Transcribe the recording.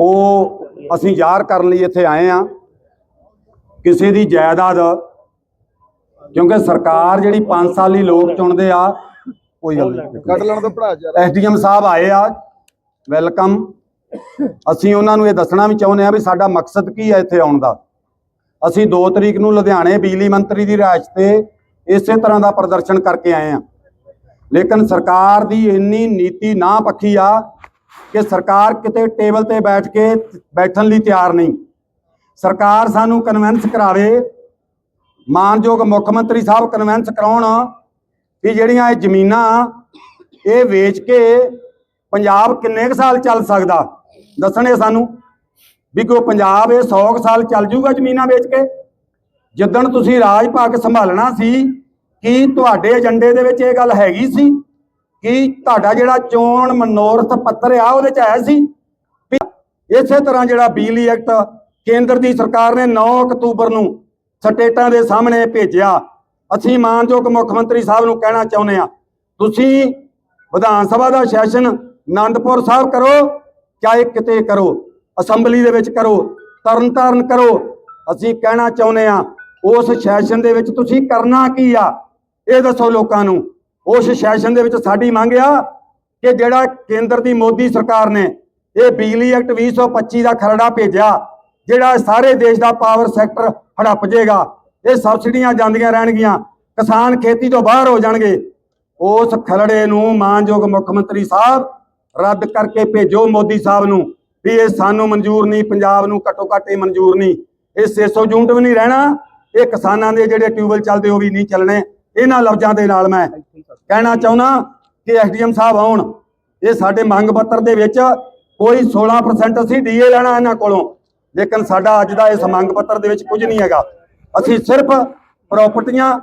ਉਹ ਅਸੀਂ ਜ਼ਾਹਰ ਕਰਨ ਲਈ ਇੱਥੇ ਆਏ ਆ ਕਿਸੇ ਦੀ ਜਾਇਦਾਦ ਕਿਉਂਕਿ ਸਰਕਾਰ ਜਿਹੜੀ 5 ਸਾਲੀ ਲੋਕ ਚੁਣਦੇ ਆ ਕੋਈ ਗੱਲ ਨਹੀਂ। ਕੱਢ ਲੈਣ ਤੋਂ ਭਰਾ ਯਾਰ। ਐਸਡੀਐਮ ਸਾਹਿਬ ਆਏ ਆ ਵੈਲਕਮ। ਅਸੀਂ ਉਹਨਾਂ ਨੂੰ ਇਹ ਦੱਸਣਾ ਵੀ ਚਾਹੁੰਦੇ ਆ ਵੀ ਸਾਡਾ ਮਕਸਦ ਕੀ ਹੈ ਇੱਥੇ ਆਉਣ ਦਾ। ਅਸੀਂ 2 ਤਰੀਕ ਨੂੰ ਲੁਧਿਆਣੇ ਬਿਜਲੀ ਮੰਤਰੀ ਦੀ ਰਿਹਾਇਸ਼ ਤੇ ਇਸੇ ਤਰ੍ਹਾਂ ਦਾ ਪ੍ਰਦਰਸ਼ਨ ਕਰਕੇ ਆਏ ਆ ਲੇਕਿਨ ਸਰਕਾਰ ਦੀ ਇੰਨੀ ਨੀਤੀ ਨਾ ਪੱਖੀ ਆ ਕਿ ਸਰਕਾਰ ਕਿਤੇ ਟੇਬਲ ਤੇ ਬੈਠ ਕੇ ਬੈਠਣ ਲਈ ਤਿਆਰ ਨਹੀਂ। ਸਰਕਾਰ ਸਾਨੂੰ ਕਨਵਿੰਸ ਕਰਾਵੇ। ਮਾਨਯੋਗ ਮੁੱਖ ਮੰਤਰੀ ਸਾਹਿਬ ਕਨਵਿੰਸ ਕਰਾਉਣ ਵੀ ਜਿਹੜੀਆਂ ਇਹ ਜ਼ਮੀਨਾਂ ਇਹ ਵੇਚ ਕੇ ਪੰਜਾਬ ਕਿੰਨੇ ਕੁ ਸਾਲ ਚੱਲ ਸਕਦਾ? ਦੱਸਣੇ ਸਾਨੂੰ ਵੀ ਕੋਈ ਪੰਜਾਬ ਇਹ 100 ਕੁ ਸਾਲ ਚੱਲ ਜੂਗਾ ਜ਼ਮੀਨਾਂ ਵੇਚ ਕੇ? ਜਿੱਦਣ ਤੁਸੀਂ ਰਾਜ ਭਾਗ ਸੰਭਾਲਣਾ ਸੀ, ਕੀ ਤੁਹਾਡੇ ਏਜੰਡੇ ਦੇ ਵਿੱਚ ਇਹ ਗੱਲ ਹੈਗੀ ਸੀ? ਕਿ ਤੁਹਾਡਾ ਜਿਹੜਾ ਚੋਣ ਮਨੋਰਥ ਪੱਤਰ ਆ, ਉਹਦੇ ਚ ਆਇਆ ਸੀ? ਇਸੇ ਤਰ੍ਹਾਂ ਜਿਹੜਾ ਬਿਜਲੀ ਐਕਟ ਕੇਂਦਰ ਦੀ ਸਰਕਾਰ ਨੇ 9 ਅਕਤੂਬਰ ਨੂੰ ਸਟੇਟਾਂ ਦੇ ਸਾਹਮਣੇ ਭੇਜਿਆ। ਅਸੀਂ ਮਾਨਯੋਗ ਮੁੱਖ ਮੰਤਰੀ ਸਾਹਿਬ ਨੂੰ ਕਹਿਣਾ ਚਾਹੁੰਦੇ ਆ ਤੁਸੀਂ ਵਿਧਾਨ ਸਭਾ ਦਾ ਸੈਸ਼ਨ ਆਨੰਦਪੁਰ ਸਾਹਿਬ ਕਰੋ ਚਾਹੇ ਕਿਤੇ ਕਰੋ, ਅਸੈਂਬਲੀ ਦੇ ਵਿੱਚ ਕਰੋ, ਤਰਨਤਾਰਨ ਕਰੋ। ਅਸੀਂ ਕਹਿਣਾ ਚਾਹੁੰਦੇ ਆ ਉਸ ਸੈਸ਼ਨ ਦੇ ਵਿੱਚ ਤੁਸੀਂ ਕਰਨਾ ਕੀ ਆ? ਇਹ ਦੱਸੋ ਲੋਕਾਂ ਨੂੰ। ਉਸ ਸੈਸ਼ਨ ਦੇ ਵਿੱਚ ਸਾਡੀ ਮੰਗ ਆ ਕਿ ਜਿਹੜਾ ਕੇਂਦਰ ਦੀ ਮੋਦੀ ਸਰਕਾਰ ਨੇ ਇਹ ਬਿਜਲੀ ਐਕਟ 2025 ਦਾ ਖਰੜਾ ਭੇਜਿਆ, ਜਿਹੜਾ ਸਾਰੇ ਦੇਸ਼ ਦਾ ਪਾਵਰ ਸੈਕਟਰ ਹੜੱਪ ਜਾਏਗਾ ਇਹ ਸਬਸਿਡੀਆਂ ਜਾਂਦੀਆਂ ਰਹਿਣਗੀਆਂ, ਕਿਸਾਨ ਖੇਤੀ ਤੋਂ ਬਾਹਰ ਹੋ ਜਾਣਗੇ। ਉਸ ਖਰੜੇ ਨੂੰ ਮਾਨਯੋਗ ਮੁੱਖ ਮੰਤਰੀ ਸਾਹਿਬ ਰੱਦ ਕਰਕੇ ਭੇਜੋ ਮੋਦੀ ਸਾਹਿਬ ਨੂੰ, ਵੀ ਇਹ ਸਾਨੂੰ ਮਨਜ਼ੂਰ ਨਹੀਂ, ਪੰਜਾਬ ਨੂੰ ਘੱਟੋ ਘੱਟ ਇਹ ਮਨਜ਼ੂਰ ਨਹੀਂ। ਇਹ 600 ਯੂਨਿਟ ਵੀ ਨਹੀਂ ਰਹਿਣਾ, ਇਹ ਕਿਸਾਨਾਂ ਦੇ ਜਿਹੜੇ ਟਿਊਬਲ ਚੱਲਦੇ ਉਹ ਵੀ ਨਹੀਂ ਚੱਲਣੇ, ਇਹਨਾਂ ਲਫ਼ਜ਼ਾਂ ਦੇ ਨਾਲ ਮੈਂ ਕਹਿਣਾ ਚਾਹੁੰਦਾ ਕਿ ਐਸਡੀਐਮ ਸਾਹਿਬ ਆਉਣ। ਇਹ ਸਾਡੇ ਮੰਗ ਪੱਤਰ ਦੇ ਵਿੱਚ ਕੋਈ 16% ਅਸੀਂ ਡੀਏ ਲੈਣਾ ਇਹਨਾਂ ਕੋਲੋਂ। ਲੇਕਿਨ ਸਾਡਾ ਅੱਜ ਦਾ ਇਸ ਮੰਗ ਪੱਤਰ ਦੇ ਵਿੱਚ ਕੁਝ ਨਹੀਂ ਹੈਗਾ। ਅਸੀਂ ਸਿਰਫ ਪ੍ਰਾਪਰਟੀਆਂ